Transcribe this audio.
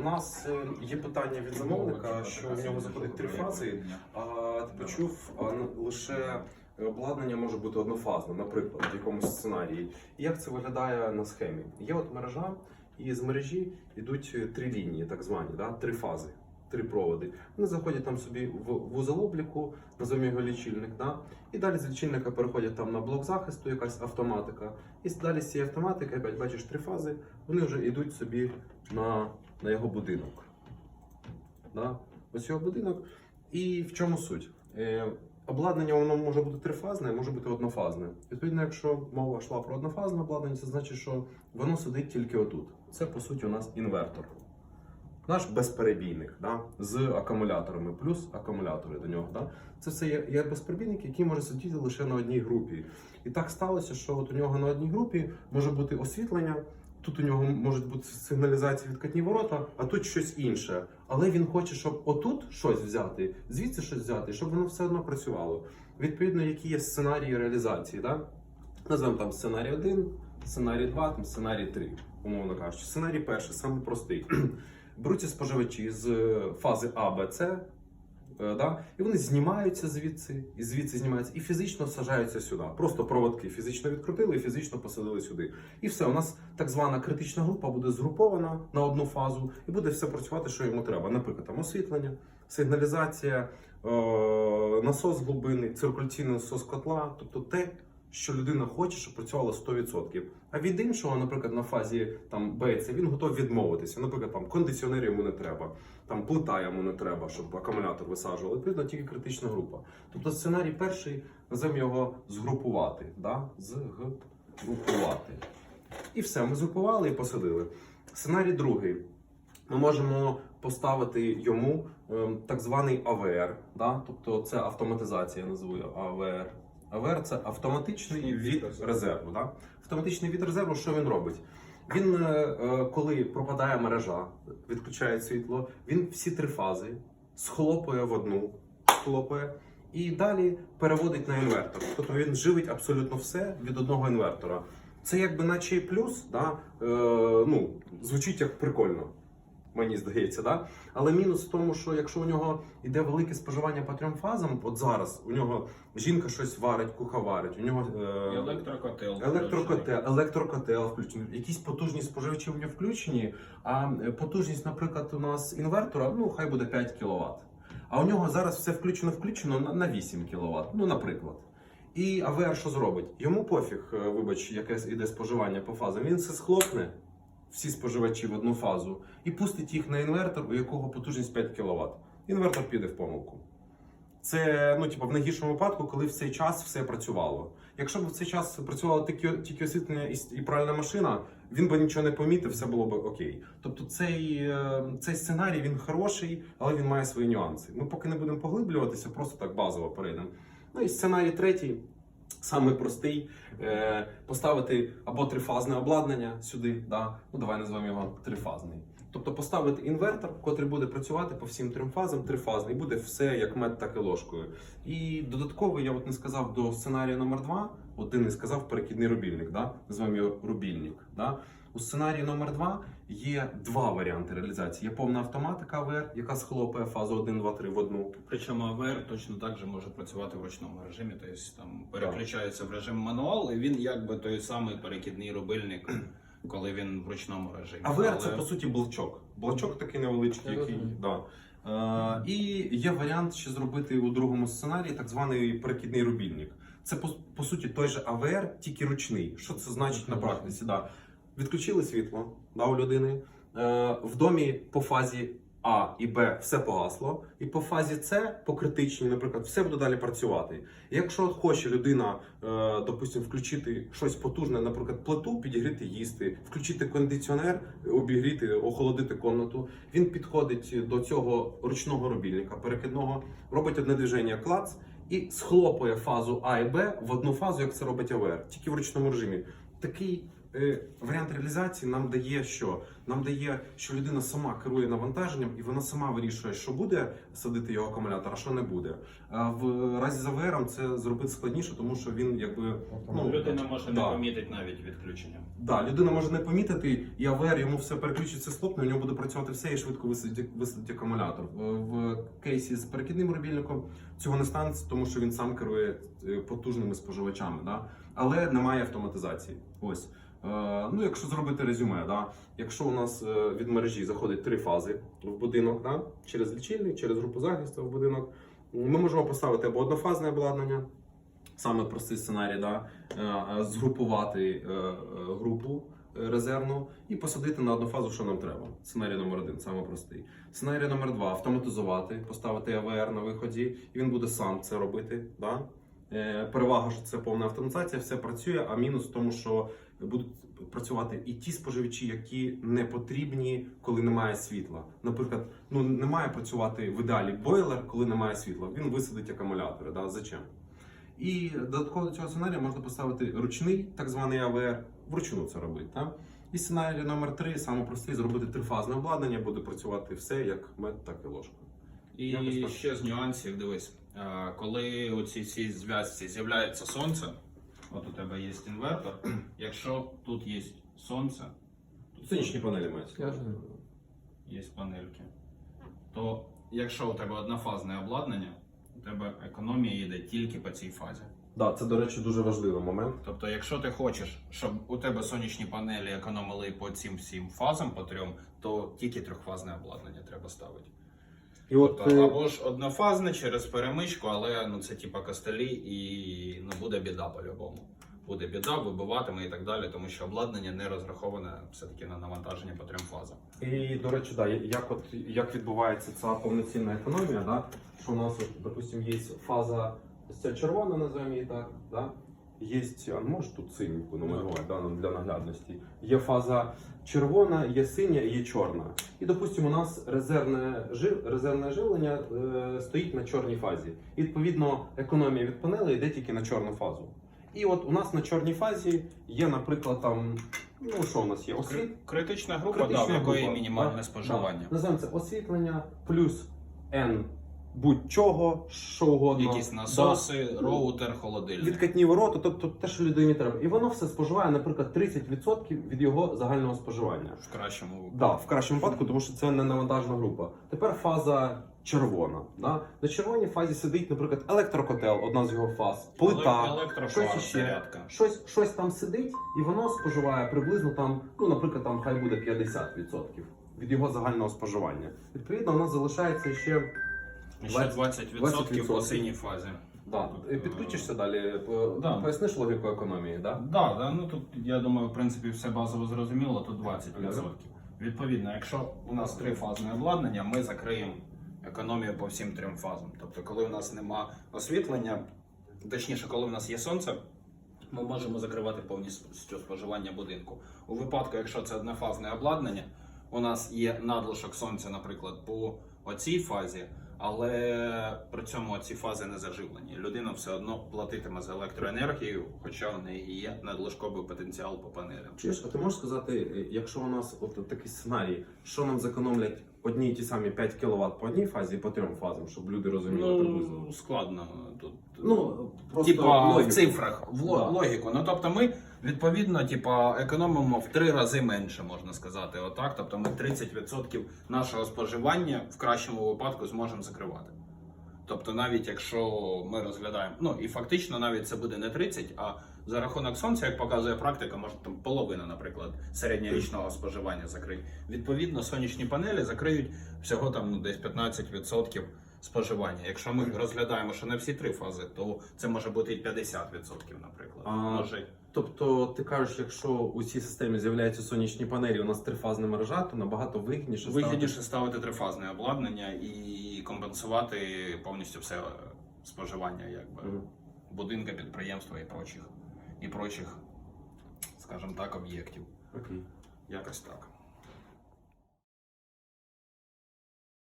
у нас е, є питання від замовника, що в нього заходить три фази, а ти почув ну, лише обладнання може бути однофазне, наприклад, в якомусь сценарії. І як це виглядає на схемі? Є от мережа, і з мережі йдуть е, три лінії, так звані, да? три фази. Три проводи. Вони заходять там собі в вузол обліку, називаємо його лічильник, да? і далі з лічильника переходять там на блок захисту, якась автоматика. І далі з цієї автоматики, опять бачиш три фази, вони вже йдуть собі на, на його будинок. Да? Ось його будинок. І в чому суть? Е, обладнання воно може бути трифазне, може бути однофазне. Відповідно, якщо мова йшла про однофазне обладнання, це значить, що воно сидить тільки отут. Це по суті у нас інвертор. Наш безперебійник да? з акумуляторами, плюс акумулятори до нього. Да? Це все є, є безперебійник, який може сидіти лише на одній групі. І так сталося, що от у нього на одній групі може бути освітлення. Тут у нього можуть бути сигналізації відкатні ворота, а тут щось інше. Але він хоче, щоб отут щось взяти, звідси щось взяти, щоб воно все одно працювало. Відповідно, які є сценарії реалізації. Да? Назвемо там сценарій 1, сценарій 2, там сценарій 3, умовно кажучи. Сценарій перший, самий простий. Беруться споживачі з фази А, Б, С, е, да? і вони знімаються звідси, і звідси знімаються, і фізично саджаються сюди. Просто проводки фізично відкрутили і фізично посадили сюди. І все, у нас так звана критична група буде згрупована на одну фазу і буде все працювати, що йому треба. Наприклад, там освітлення, сигналізація, е, насос глибини, циркуляційний насос котла, тобто те, що людина хоче, щоб працювало 100%. А від іншого, наприклад, на фазі там Б, це він готов відмовитися. Наприклад, там кондиціонер йому не треба, там плита йому не треба, щоб акумулятор висаджували. Відповідно, тільки критична група. Тобто сценарій перший, називаємо його згрупувати. Да? Згрупувати. І все, ми згрупували і посадили. Сценарій другий. Ми можемо поставити йому ем, так званий АВР, да? тобто це автоматизація, я його АВР. АВР це автоматичний від резерву. Да? Автоматичний від резерву, що він робить? Він, е, е, коли пропадає мережа, відключає світло, він всі три фази схлопує в одну, схлопує, і далі переводить на інвертор. Тобто він живить абсолютно все від одного інвертора. Це якби наче і плюс, да? е, ну, звучить як прикольно. Мені здається, да? але мінус в тому, що якщо у нього йде велике споживання по трьом фазам, от зараз у нього жінка щось варить, куха варить, у нього е, Електрокотел. Електрокотел, електрокотел включений, якісь потужні споживачі в нього включені, а е, потужність, наприклад, у нас інвертора, ну хай буде 5 кВт. А у нього зараз все включено включено на, на 8 кВт, ну наприклад. І АВР що зробить? Йому пофіг, е, вибач, яке іде споживання по фазам. Він все схлопне, всі споживачі в одну фазу, і пустить їх на інвертор, у якого потужність 5 кВт. Інвертор піде в помилку. Це ну, типу, в найгіршому випадку, коли в цей час все працювало. Якщо б в цей час працювало тільки, тільки освітлення і, і пральна машина, він би нічого не помітив, все було б окей. Тобто цей, е, цей сценарій він хороший, але він має свої нюанси. Ми поки не будемо поглиблюватися, просто так базово перейдемо. Ну і сценарій третій. Самий простий е, поставити або трифазне обладнання сюди, да? ну давай назвемо його трифазний. Тобто поставити інвертор, котрий буде працювати по всім трьом фазам, трифазний, буде все як мед, так і ложкою. І додатково я от не сказав до сценарію номер 2 один не сказав перекидний рубільник, да? назвемо його рубільник. Да? У сценарії номер 2 є два варіанти реалізації. Є повна автоматика АВР, яка схлопує фазу 1, 2, 3 в одну. Причому АВР точно так же може працювати в ручному режимі, тобто там переключається в режим мануал, і він якби той самий перекидний рубильник, коли він в ручному режимі. АВР це по суті блочок. Блочок такий невеличкий, який. Да. Е, і є варіант ще зробити у другому сценарії так званий перекидний рубільник. Це по, по суті той же АВР, тільки ручний. Що це значить на практиці? Да. Відключили світло да, у людини. Е, в домі по фазі А і Б все погасло, і по фазі С, по критичній, наприклад, все буде далі працювати. Якщо хоче людина, е, допустимо, включити щось потужне, наприклад, плиту, підігріти їсти, включити кондиціонер, обігріти, охолодити комнату, він підходить до цього ручного рубільника перекидного, робить одне движення клац і схлопує фазу А і Б в одну фазу, як це робить АВР, тільки в ручному режимі. Такий варіант реалізації нам дає що? Нам дає, що людина сама керує навантаженням і вона сама вирішує, що буде садити його акумулятор, а що не буде. А в разі з АВР це зробити складніше, тому що він якби ну, Людина може да. не помітити навіть відключення. Да, людина може не помітити, і АВР йому все переключиться стопне, у нього буде працювати все і швидко висадить, висадить акумулятор. В, в кейсі з перекидним рубільником цього не станеться, тому що він сам керує е, потужними споживачами, да? але немає автоматизації. Ось. Е, ну, якщо зробити резюме, да? якщо у нас е, від мережі заходить три фази в будинок, да? через лічильник, через групу захисту в будинок, ми можемо поставити або однофазне обладнання, саме простий сценарій, да? е, згрупувати групу резервну і посадити на одну фазу, що нам треба. Сценарій номер один, саме простий. Сценарій номер два автоматизувати, поставити АВР на виході, і він буде сам це робити. Да? Е, Перевага, що це повна автоматизація, все працює, а мінус в тому, що будуть працювати і ті споживачі, які не потрібні, коли немає світла. Наприклад, ну не має працювати в ідеалі бойлер, коли немає світла. Він висадить акумулятори. Да? Зачем? І додатково до цього сценарія можна поставити ручний, так званий АВР, вручну це робити. Так? І сценарій номер три, саме простий, зробити трифазне обладнання, буде працювати все як мед, так і ложка. І ще з нюансів, дивись, е, коли оці всі зв'язці з'являється сонце, от у тебе є інвертор, якщо тут є сонце, Сонячні панелі мають. є панельки, то якщо у тебе однофазне обладнання, у тебе економія йде тільки по цій фазі. Да, це, до речі, дуже важливий момент. Тобто, якщо ти хочеш, щоб у тебе сонячні панелі економили по цим всім фазам, по трьом, то тільки трьохфазне обладнання треба ставити. І от Тобто, е, або ж однофазне через перемичку, але ну це типа костелі і ну буде біда по-любому. Буде біда, вибиватиме і так далі, тому що обладнання не розраховане все-таки на навантаження по трьом фазам. І, до речі, да, як, от, як відбувається ця повноцінна економія, да? що у нас, от, допустим, є фаза ось ця червона, називаємо її так, да? Є, а можеш тут синеньку намалювати да, ну, для наглядності. Є фаза червона, є синя, і є чорна. І, допустимо, у нас резервне, жив, резервне живлення е, стоїть на чорній фазі. І, відповідно, економія від панелей йде тільки на чорну фазу. І от у нас на чорній фазі є, наприклад, там, ну що у нас є? Освіт, Критична група, Критична да, в якої група, мінімальне да, споживання. Да. Називаємо це освітлення плюс N будь-чого, що угодно. Якісь насоси, роутер, холодильник. Відкатні ворота, тобто те, що людині треба. І воно все споживає, наприклад, 30% від його загального споживання. В кращому випадку. Да, в кращому випадку, тому що це не навантажна група. Тепер фаза червона. Да? На червоній фазі сидить, наприклад, електрокотел, одна з його фаз, плита, щось зарядка. Щось, щось там сидить, і воно споживає приблизно там, ну, наприклад, там хай буде 50% від його загального споживання. Відповідно, у нас залишається ще. Ще 20%, 20% по синій фазі. Да, Е, підключишся далі, Да. поясниш логіку економії, да? Да, да, ну тут я думаю, в принципі, все базово зрозуміло, тут 20%. Відповідно, якщо у нас трифазне обладнання, ми закриємо економію по всім трьом фазам. Тобто, коли у нас нема освітлення, точніше, коли у нас є сонце, ми можемо закривати повністю споживання будинку. У випадку, якщо це однофазне обладнання, у нас є надлишок сонця, наприклад, по оцій фазі, але при цьому ці фази не заживлені. Людина все одно платитиме за електроенергію, хоча у неї є надлишковий потенціал по панелям. Чуєш, а ти можеш сказати, якщо у нас от такий сценарій, що нам зекономлять одні й ті самі 5 кВт по одній фазі і по трьом фазам, щоб люди розуміли приблизно? Ну, складно тут. Ну, просто Типа в логіку. цифрах, в ло- Да. логіку. Ну тобто ми відповідно, типа, економимо в три рази менше, можна сказати. Отак. Тобто ми 30% нашого споживання в кращому випадку зможемо закривати. Тобто, навіть якщо ми розглядаємо, ну і фактично навіть це буде не 30, а за рахунок сонця, як показує практика, може там половина, наприклад, середньорічного споживання закрити. Відповідно, сонячні панелі закриють всього там ну, десь 15% споживання. Якщо ми розглядаємо, що не всі три фази, то це може бути і 50%, наприклад. А, Може Тобто, ти кажеш, якщо у цій системі з'являються сонячні панелі, у нас трифазна мережа, то набагато вигідніше вигідніше ставити трифазне обладнання і компенсувати повністю все споживання, якби Мгм. будинка, підприємства і прочих, і прочих, скажімо так, об'єктів. Окей. Якось так.